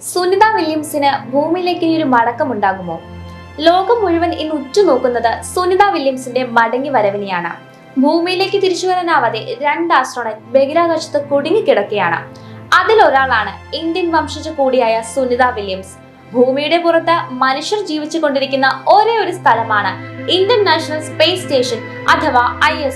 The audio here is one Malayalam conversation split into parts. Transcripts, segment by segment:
സുനിത വില്യംസിന് ഭൂമിയിലേക്ക് ഒരു മടക്കമുണ്ടാകുമോ? ലോകം മുഴുവൻ ഇന്ന് ഉറ്റുനോക്കുന്നത് സുനിത വില്യംസിന്റെ മടങ്ങി വരവിനെയാണ്. ഭൂമിയിലേക്ക് തിരിച്ചു വരാനാവാതെ രണ്ട് ആസ്ട്രോണറ്റ് ബഹിരാകാശത്ത് കുടുങ്ങിക്കിടക്കുകയാണ്. അതിലൊരാളാണ് ഇന്ത്യൻ വംശജ കൂടിയായ സുനിത വില്യംസ്. ഭൂമിയുടെ പുറത്ത് മനുഷ്യർ ജീവിച്ചു കൊണ്ടിരിക്കുന്ന ഒരേ ഒരു സ്ഥലമാണ് ഇന്ത്യൻ നാഷണൽ സ്പേസ് സ്റ്റേഷൻ അഥവാ ഐ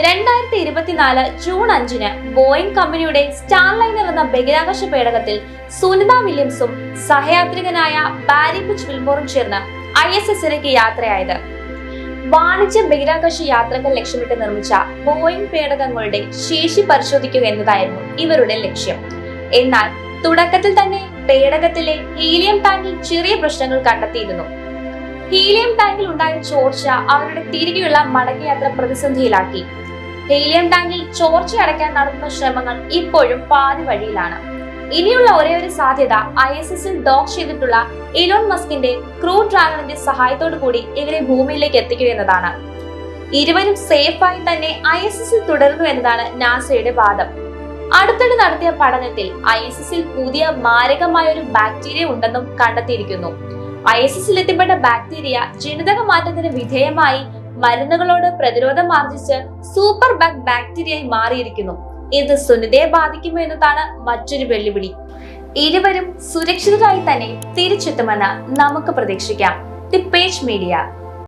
രണ്ടായിരത്തി ഇരുപത്തിനാല് ജൂൺ അഞ്ചിന് ബോയിങ് കമ്പനിയുടെ സ്റ്റാർലൈനർ എന്ന ബഹിരാകാശ പേടകത്തിൽ സുനിത വില്യംസും സഹയാത്രികനായ ബാരി പുച്ച് വിൽമോറും ചേർന്ന് ഐ എസ് എസിലേക്ക് യാത്രയായത്. വാണിജ്യ ബഹിരാകാശ യാത്രകൾ ലക്ഷ്യമിട്ട് നിർമ്മിച്ച ബോയിങ് പേടകങ്ങളുടെ ശേഷി പരിശോധിക്കുക എന്നതായിരുന്നു ഇവരുടെ ലക്ഷ്യം. എന്നാൽ തുടക്കത്തിൽ തന്നെ പേടകത്തിലെ ഹീലിയം ടാങ്കിൽ ചെറിയ പ്രശ്നങ്ങൾ കണ്ടെത്തിയിരുന്നു. ഹീലിയം ടാങ്കിൽ ഉണ്ടായ ചോർച്ച അവരുടെ തിരികെയുള്ള മടക്കയാത്ര പ്രതിസന്ധിയിലാക്കി. ഹീലിയം ടാങ്കിൽ ചോർച്ച അടയ്ക്കാൻ നടത്തുന്ന ശ്രമങ്ങൾ ഇപ്പോഴും പാതി വഴിയിലാണ്. ഇനിയുള്ള ഒരേ ഒരു സാധ്യത ഐ എസ് എസിൽ ഡോക്ക് ചെയ്തിട്ടുള്ള ഇലോൺ മസ്കിന്റെ ക്രൂ ഡ്രാഗണിന്റെ സഹായത്തോടു കൂടി ഇവരെ ഭൂമിയിലേക്ക് എത്തിക്കുക എന്നതാണ്. ഇരുവരും സേഫായി തന്നെ ഐ എസ് എസിൽ തുടരുന്നു എന്നതാണ് നാസയുടെ വാദം. അടുത്തിടെ നടത്തിയ പഠനത്തിൽ ഐ എസ് എസിൽ പുതിയ മാരകമായ ഒരു ബാക്ടീരിയ ഉണ്ടെന്നും കണ്ടെത്തിയിരിക്കുന്നു. ഐ എസ് എസിൽ എത്തിപ്പെട്ട ബാക്ടീരിയ ജനിതക മാറ്റത്തിന് വിധേയമായി മരുന്നുകളോട് പ്രതിരോധം ആർജിച്ച് സൂപ്പർ ബാക് ബാക്ടീരിയയായി മാറിയിരിക്കുന്നു. ഇത് സുനിതയെ ബാധിക്കുമോ എന്നതാണ് മറ്റൊരു വെല്ലുവിളി. ഇരുവരും സുരക്ഷിതരായി തന്നെ തിരിച്ചെത്തുമെന്ന് നമുക്ക് പ്രതീക്ഷിക്കാം. The Page Media.